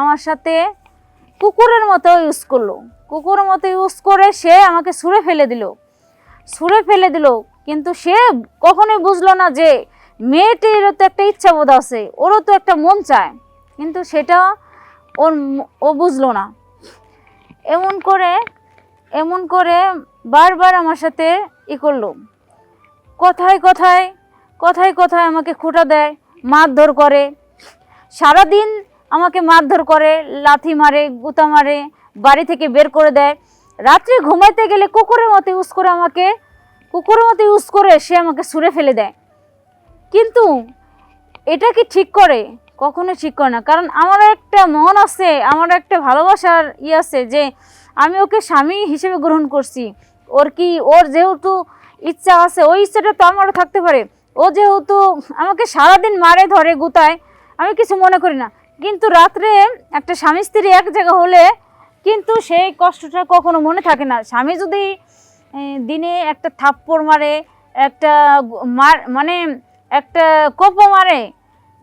আমার সাথে কুকুরের মতো ইউজ করল। কুকুরের মতো ইউজ করে সে আমাকে ছুঁড়ে ফেলে দিল। ছুঁড়ে ফেলে দিল, কিন্তু সে কখনোই বুঝলো না যে মেয়েটিরও তো একটা ইচ্ছা বোধ আছে, ওরও তো একটা মন চায়, কিন্তু সেটা ওর ও বুঝলো না। এমন করে এমন করে বারবার আমার সাথে ই করল। কথায় কথায় কথায় কথায় আমাকে খোঁটা দেয়, মারধর করে। সারাদিন আমাকে মারধর করে, লাথি মারে, গুতা মারে, বাড়ি থেকে বের করে দেয়। রাত্রে ঘুমাইতে গেলে কুকুরের মতো ইউজ করে আমাকে, কুকুরের মতো ইউজ করে সে আমাকে ছুঁড়ে ফেলে দেয়। কিন্তু এটা কি ঠিক করে? কখনো ঠিক করে না। কারণ আমার একটা মন আছে, আমার একটা ভালোবাসার ই আছে যে আমি ওকে স্বামী হিসেবে গ্রহণ করছি। ওর কি, ওর যেহেতু ইচ্ছা আছে, ওই ইচ্ছাটা তো আমারও থাকতে পারে। ও যেহেতু আমাকে সারাদিন মারে ধরে, গুতায় আমি কিছু মনে করি না। কিন্তু রাত্রে একটা স্বামী স্ত্রী এক জায়গা হলে কিন্তু সেই কষ্টটা কখনো মনে থাকে না। স্বামী যদি দিনে একটা থাপ্পড় মারে, একটা মার মানে একটা কোপ মারে,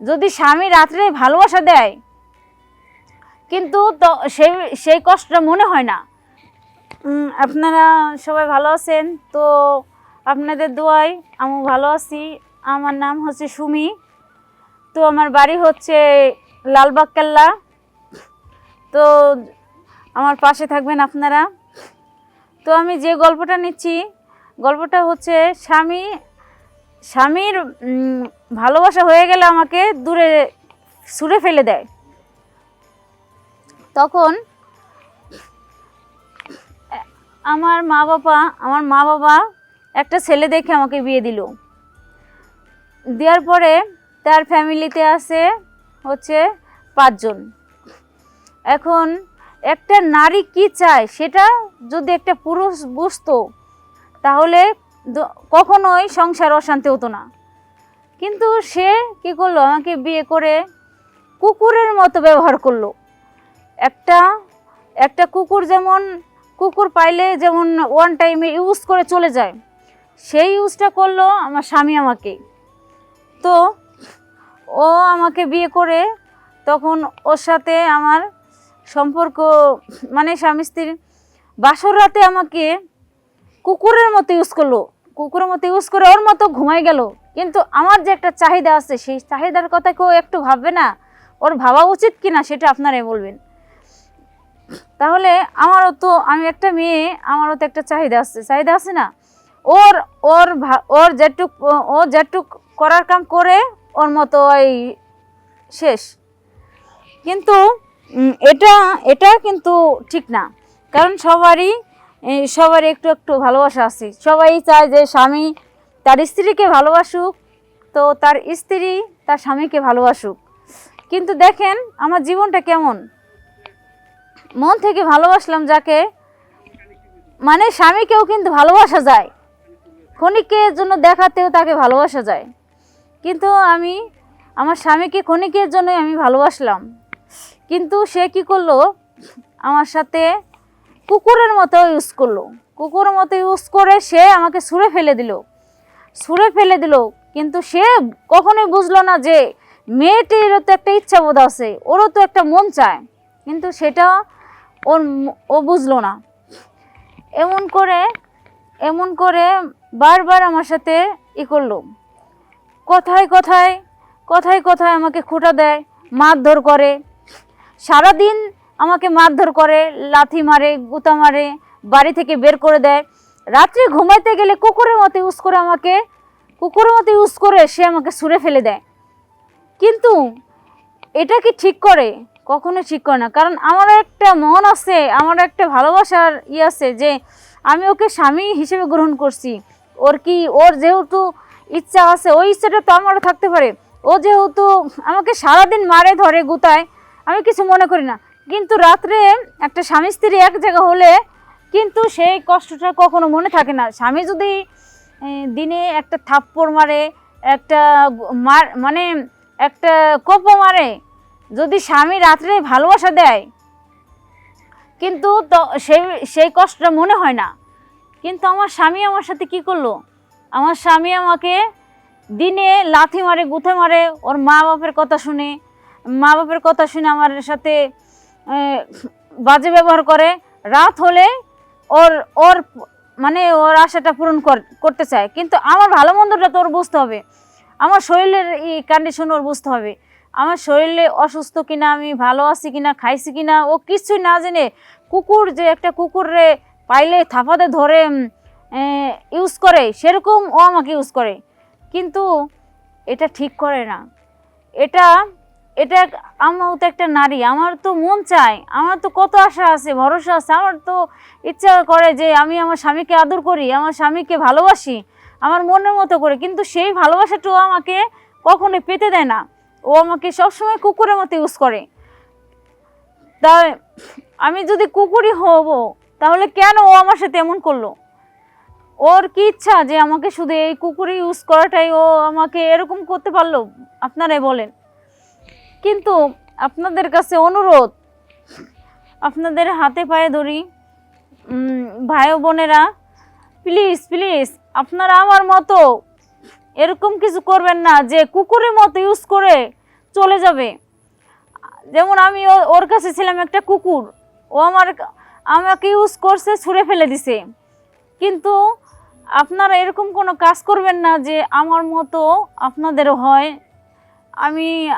যদি স্বামী রাত্রে ভালোবাসা দেয়, কিন্তু তো সেই সেই কষ্টটা মনে হয় না। আপনারা সবাই ভালো আছেন? তো আপনাদের দোয়ায় আমি ভালো আছি। আমার নাম হচ্ছে সুমি। তো আমার বাড়ি হচ্ছে লালবাগ কেল্লা তো আমার পাশে থাকবেন আপনারা। তো আমি যে গল্পটা নিচ্ছি, গল্পটা হচ্ছে স্বামী, স্বামীর ভালোবাসা হয়ে গেলে আমাকে দূরে ছুঁড়ে ফেলে দেয়। তখন আমার মা বাবা, আমার মা বাবা একটা ছেলে দেখে আমাকে বিয়ে দিল। দেওয়ার পরে তার ফ্যামিলিতে আছে হচ্ছে পাঁচজন। এখন একটা নারী কি চায় সেটা যদি একটা পুরুষ বুঝতো, তাহলে কখনোই সংসার অশান্তি হতো না। কিন্তু সে কি করল, আমাকে বিয়ে করে কুকুরের মতো ব্যবহার করল। একটা একটা কুকুর যেমন, কুকুর পাইলে যেমন ওয়ান টাইমে ইউজ করে চলে যায়, সেই ইউজটা করল আমার স্বামী আমাকে। তো ও আমাকে বিয়ে করে তখন ওর সাথে আমার সম্পর্ক মানে স্বামী স্ত্রীর বাসর রাতে আমাকে কুকুরের মতো ইউজ করল। কুকুরের মতো ইউজ করে ওর মতো ঘুমাই গেল। কিন্তু আমার যে একটা চাহিদা আছে, সেই চাহিদার কথা কেউ একটু ভাববে না। ওর ভাবা উচিত কি না সেটা আপনারাই বলবেন। তাহলে আমারও তো, আমি একটা মেয়ে, আমারও তো একটা চাহিদা আছে। চাহিদা আছে না? ওর ওর ওর যেটুক, ও যেটুক করার কাম করে ওর মতো এই শেষ। কিন্তু এটা এটা কিন্তু ঠিক না। কারণ সবারই সবারই একটু একটু ভালোবাসা আছে। সবাই চায় যে স্বামী তার স্ত্রীকে ভালোবাসুক, তো তার স্ত্রী তার স্বামীকে ভালোবাসুক। কিন্তু দেখেন, আমার জীবনটা কেমন? মন থেকে ভালোবাসলাম যাকে মানে স্বামীকেও কিন্তু ভালোবাসা যায়। ক্ষণিকের জন্য দেখাতেও তাকে ভালোবাসা যায়। কিন্তু আমি, আমার স্বামীকে ক্ষণিকের জন্যই আমি ভালোবাসলাম। কিন্তু সে কি করল? আমার সাথে কুকুরের মতো ইউজ করল। কুকুরের মতো ইউজ করে সে আমাকে ছুঁড়ে ফেলে দিল। ছুঁড়ে ফেলে দিল, কিন্তু সে কখনোই বুঝলো না যে মেয়েটিরও তো একটা ইচ্ছা বোধ আছে, ওরও তো একটা মন চায়। কিন্তু সেটা ওর ও বুঝলো না। এমন করে এমন করে বারবার আমার সাথে ই করল। কথায় কথায় কথায় কথায় আমাকে খোঁটা দেয়, মারধর করে। সারাদিন আমাকে মারধর করে, লাথি মারে, গুতা মারে, বাড়ি থেকে বের করে দেয়। রাত্রে ঘুমাইতে গেলে কুকুরের মতো ইউজ করে আমাকে, কুকুরের মতো ইউজ করে সে আমাকে ছুঁড়ে ফেলে দেয়। কিন্তু এটা কি ঠিক করে? কখনো ঠিক করে না। কারণ আমার একটা মন আছে, আমার একটা ভালোবাসার ই আছে যে আমি ওকে স্বামী হিসেবে গ্রহণ করছি। ওর কি, ওর যেহেতু ইচ্ছা আছে, ওই ইচ্ছাটা তো আমারও থাকতে পারে। ও যেহেতু আমাকে সারাদিন মারে ধরে গুতায়, আমি কিছু মনে করি না। কিন্তু রাত্রে একটা স্বামী স্ত্রী এক জায়গা হলে কিন্তু সেই কষ্টটা কখনো মনে থাকে না। স্বামী যদি দিনে একটা থাপ্পড় মারে, একটা মার মানে একটা কোপো মারে, যদি স্বামী রাত্রে ভালোবাসা দেয়, কিন্তু তো সেই সেই কষ্টটা মনে হয় না। কিন্তু আমার স্বামী আমার সাথে কি করল? আমার স্বামী আমাকে দিনে লাথি মারে, গুঁথে মারে, ওর মা বাপের কথা শুনে, মা বাপের কথা শুনে আমার সাথে বাজে ব্যবহার করে। রাত হলে ওর ওর মানে ওর আশাটা পূরণ কর- করতে চায়। কিন্তু আমার ভালো মন্দটা তো ওর বুঝতে হবে। আমার শরীরের এই কন্ডিশন ওর বুঝতে হবে। আমার শরীরে অসুস্থ কিনা, আমি ভালো আছি কিনা, খাইছি কিনা, ও কিছুই না জেনে কুকুর যে একটা কুকুরে পাইলে থাপাতে ধরে ইউজ করে, সেরকম ও আমাকে ইউজ করে। কিন্তু এটা ঠিক করে না। এটা এটা আমিও তো একটা নারী, আমার তো মন চায়, আমার তো কত আশা আছে, ভরসা আছে, আমার তো ইচ্ছা করে যে আমি আমার স্বামীকে আদর করি, আমার স্বামীকে ভালোবাসি, আমার মনের মতো করে। কিন্তু সেই ভালোবাসাটাও আমাকে কখনোই পেতে দেয় না। ও আমাকে সবসময় কুকুরের মতো ইউজ করে। তাই আমি যদি কুকুরই হব, তাহলে কেন ও আমার সাথে এমন করল? ওর কি ইচ্ছা যে আমাকে শুধু এই কুকুরই ইউজ করাটাই ও আমাকে এরকম করতে পারল? আপনারাই বলেন। কিন্তু আপনাদের কাছে অনুরোধ, আপনাদের হাতে পায়ে ধরি। ভাই বোনেরা প্লিজ প্লিজ আপনারা আমার মতো এরকম কিছু করবেন না যে কুকুরের মতো ইউজ করে চলে যাবে। যেমন আমি ওর কাছে ছিলাম একটা কুকুর। ও আমার, আমাকে ইউজ করছে, ছুঁড়ে ফেলে দিছে। কিন্তু আপনারা এরকম কোনো কাজ করবেন না যে আমার মতো আপনাদেরও হয়। আমি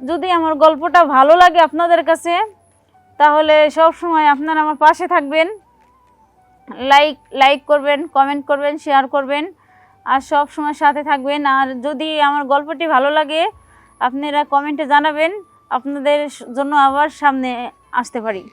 যদি আমার গল্পটা ভালো লাগে আপনাদের কাছে, তাহলে সব সময় আপনারা আমার পাশে থাকবেন। লাইক লাইক করবেন, কমেন্ট করবেন, শেয়ার করবেন, আর সব সময় সাথে থাকবেন। আর যদি আমার গল্পটি ভালো লাগে, আপনারা কমেন্টে জানাবেন। আপনাদের জন্য আবার সামনে আসতে পারি।